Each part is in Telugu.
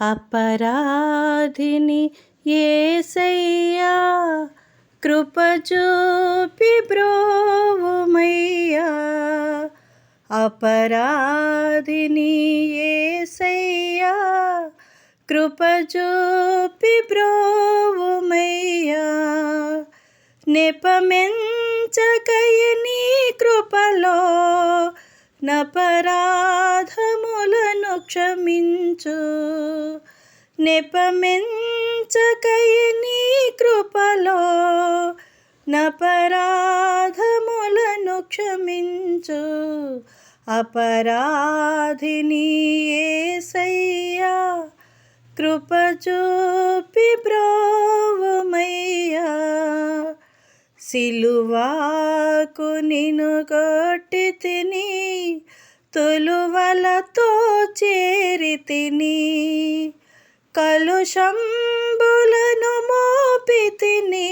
అపరాధిని ఏసయ్యా కృపచూపి బ్రోవుమయ్యా. అపరాధిని ఏసయ్యా కృపచూపి బ్రోవుమయ్యా. నెపమెంచకయ నీ కృపలో నపరాధము క్షమించు. నెపమెంచకై నీ కృపలో నపరాధములను క్షమించు. అపరాధిని ఏసయ్యా కృపచూపి చూపి సిలువాకు నిను కొట్టి తిని తొలువలతో చేరితిని కలుషంబులను మోపితిని.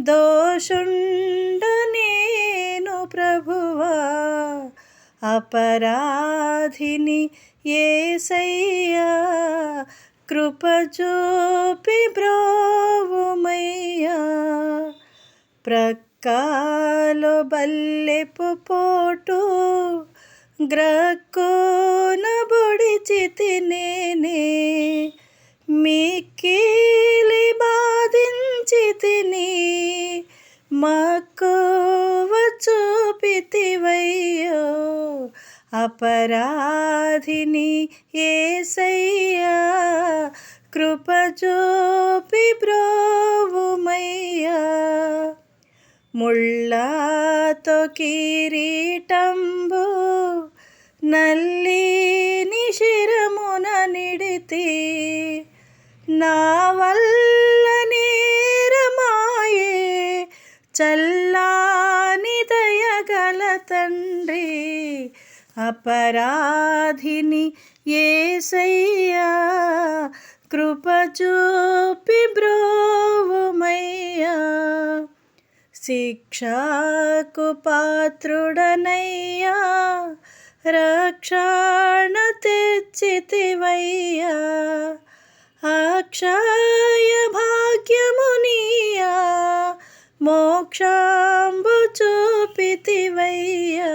దోషుండ నేను ప్రభువా అపరాధిని ఏసయ్యా. కృప చూపి బ్రోవుమయ్యా. ప్రక్కాలో బల్లెపు పోటు గ్రక్కున బొడిచి నేనే మిక్కిలి బాధించితిని మక్కువ చూపితివయ్యో అపరాధిని ఏసయ్యా కృప చూపి ముళ్ళా ముళ్ళతో కిరీటంబు నల్లి నిశిరమున నిడితి నా వల్ల నేరమాయే చల్లాని దయగల తండ్రి అపరాధిని ఏసయ్యా కృప చూపి బ్రో శిక్షకు పాత్రుడనయ్యా రక్షణ తెచ్చితివయ్యా. అక్షయ భాగ్యమునియా మోక్షాంబు చూపితివయ్యా.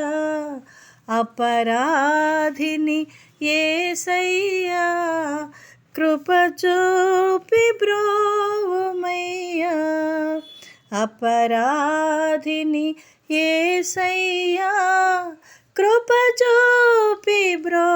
అపరాధిని ఏసయ్యా కృప చూపి బ్రోవుమయ్యా. అపరాధిని ఏసయ్యా కృప చూపి బ్రో